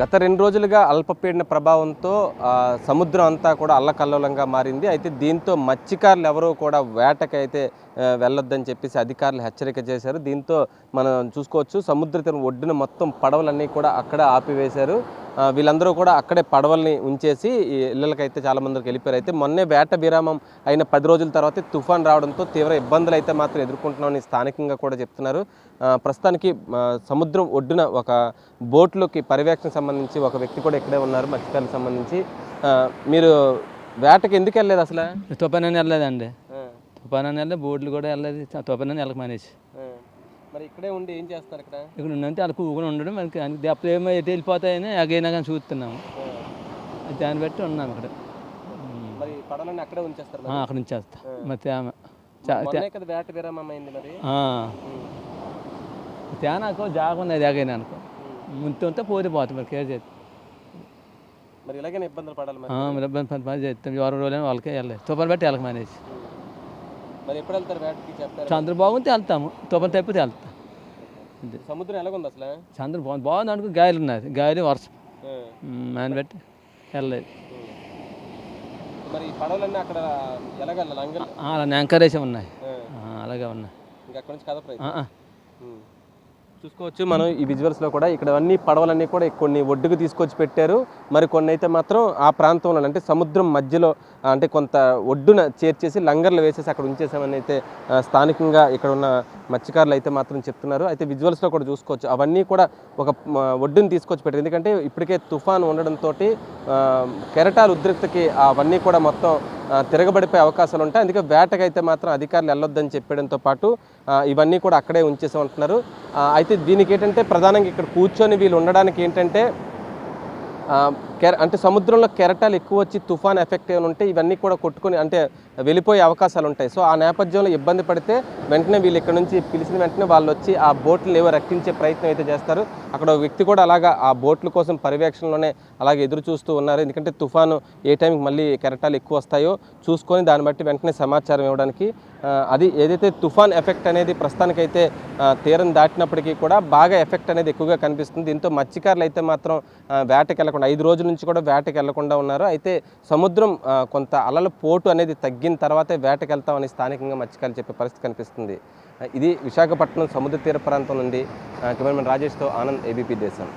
గత రెండు రోజులుగా అల్పపీడన ప్రభావంతో సముద్రం అంతా కూడా అల్లకల్లోలంగా మారింది. అయితే దీంతో మత్స్యకారులు ఎవరూ కూడా వేటకైతే వెళ్ళొద్దని చెప్పేసి అధికారులు హెచ్చరిక చేశారు. దీంతో మనం చూసుకోవచ్చు సముద్ర తీరం ఒడ్డున మొత్తం పడవలన్నీ కూడా అక్కడ ఆపివేశారు. వీళ్ళందరూ కూడా అక్కడే పడవల్ని ఉంచేసి ఈ ఇళ్ళకైతే చాలా మందికి వెళ్ళిపోయారు. అయితే మొన్నే వేట విరామం అయిన పది రోజుల తర్వాత తుఫాన్ రావడంతో తీవ్ర ఇబ్బందులు అయితే మాత్రం ఎదుర్కొంటున్నామని స్థానికంగా కూడా చెప్తున్నారు. ప్రస్తుతానికి సముద్రం ఒడ్డున ఒక బోట్లోకి పర్యవేక్షణ సంబంధించి ఒక వ్యక్తి కూడా ఇక్కడే ఉన్నారు మత్స్యకారులకు సంబంధించి. మీరు వేటకి ఎందుకు వెళ్ళలేదు అసలు? తుఫాన్ అని వెళ్ళలేదండి. తుఫాన్ అని వెళ్ళలేదు బోట్లు కూడా వెళ్ళలేదు తుఫాన్ అని వెళ్ళక మానేసి. మరి ఇక్కడే ఉండి ఏం చేస్తారు ఇక్కడ? ఇక్కడ ఉండంటే అలా కూకుని ఉండడం మనకి దెబ్బలు ఏమో ఎటు వెళ్ళిపోతాయని అగైనా కానీ చూస్తున్నాము. దాన్ని బట్టి ఉన్నాము ఇక్కడ. మరి పడవలన్నీ అక్కడే ఉంచేస్తారు అక్కడ నుంచి చేస్తా మరి తేమ కదా వేట విరామం అయింది మరి. ఆ. తేనాకో జాగా ఉన్నది అగైనా అనుకో. ముందు పోరిపోతాం మరి కేర్ చేస్తాం. మరి ఇలాగైనా ఇబ్బందులు పడాలి మరి? ఇబ్బంది పని చేస్తాం. వారం రోజులైనా వాళ్ళకే వెళ్ళలేదు. తుఫాన్ బట్టి వెళ్ళక మానేసి. మరి ఎప్పుడు వెళ్తారు వేటకి? చెప్తారు? చంద్ర బాగుంటే వెళ్తాము. తుఫాన్ తప్పితే వెళ్తాం. అంతే. సముద్రం ఎలాగుంది అసలు? చంద్ర బాగుంది. బాగుంది అనుకో గాయలు ఉన్నది గాయలు వర్షం. ఆయన బట్టి వెళ్ళలేదు. మరి ఈ పడవలన్నీ అక్కడ ఎలాగ? లంగల్? ఆ, అలా ఎంకరేజ్ ఉన్నాయి. అలాగే ఉన్నాయి. ఇంకా అక్కడ నుంచి ఆ. చూసుకోవచ్చు. మనం ఈ విజువల్స్లో కూడా ఇక్కడ అన్ని పడవలన్నీ కూడా కొన్ని ఒడ్డుకు తీసుకొచ్చి పెట్టారు. మరి కొన్ని అయితే మాత్రం ఆ ప్రాంతంలో అంటే సముద్రం మధ్యలో అంటే కొంత ఒడ్డున చేర్చేసి లంగర్లు వేసేసి అక్కడ ఉంచేసామని అయితే స్థానికంగా ఇక్కడ ఉన్న మత్స్యకారులు అయితే మాత్రం చెప్తున్నారు. అయితే విజువల్స్లో కూడా చూసుకోవచ్చు. అవన్నీ కూడా ఒక ఒడ్డును ఒడ్డుని తీసుకొచ్చి పెట్టారు. ఎందుకంటే ఇప్పటికే తుఫాన్ ఉండడంతో కెరటాల ఉద్రిక్తకి అవన్నీ కూడా మొత్తం తిరగబడిపోయే అవకాశాలు ఉంటాయి. అందుకే వేటకైతే మాత్రం అధికారులు వెళ్ళొద్దని చెప్పడంతో పాటు ఇవన్నీ కూడా అక్కడే ఉంచేసి ఉంటున్నారు అయితే దీనికి ఏంటంటే ప్రధానంగా ఇక్కడ కూర్చొని వీళ్ళు ఉండడానికి ఏంటంటే కెర అంటే సముద్రంలో కెరటాలు ఎక్కువ వచ్చి తుఫాన్ ఎఫెక్ట్ ఏమైనా ఉంటే ఇవన్నీ కూడా కొట్టుకొని అంటే వెళ్ళిపోయే అవకాశాలు ఉంటాయి. సో ఆ నేపథ్యంలో ఇబ్బంది పడితే వెంటనే వీళ్ళు ఇక్కడ నుంచి పిలిచిన వెంటనే వాళ్ళు వచ్చి ఆ బోట్లు ఏవో రక్షించే ప్రయత్నం అయితే చేస్తారు. అక్కడ వ్యక్తి కూడా అలాగా ఆ బోట్ల కోసం పర్యవేక్షణలోనే అలాగే ఎదురు చూస్తూ ఉన్నారు. ఎందుకంటే తుఫాను ఏ టైంకి మళ్ళీ కెరటాలు ఎక్కువ వస్తాయో చూసుకొని దాన్ని బట్టి వెంటనే సమాచారం ఇవ్వడానికి అది ఏదైతే తుఫాన్ ఎఫెక్ట్ అనేది ప్రస్తుతానికైతే తీరం దాటినప్పటికీ కూడా బాగా ఎఫెక్ట్ అనేది ఎక్కువగా కనిపిస్తుంది. దీంతో మత్స్యకారులు అయితే మాత్రం వేటకి వెళ్ళకుండా ఐదు రోజుల నుంచి కూడా వేటకి వెళ్ళకుండా ఉన్నారు. అయితే సముద్రం కొంత అలల పోటు అనేది తగ్గిన తర్వాతే వేటకి వెళ్తామని స్థానికంగా మత్స్యకారులు చెప్పే పరిస్థితి కనిపిస్తుంది. ఇది విశాఖపట్నం సముద్ర తీర ప్రాంతం నుండి కెమెరామెన్ రాజేష్తో ఆనంద్ ఏబీపీ దేశం.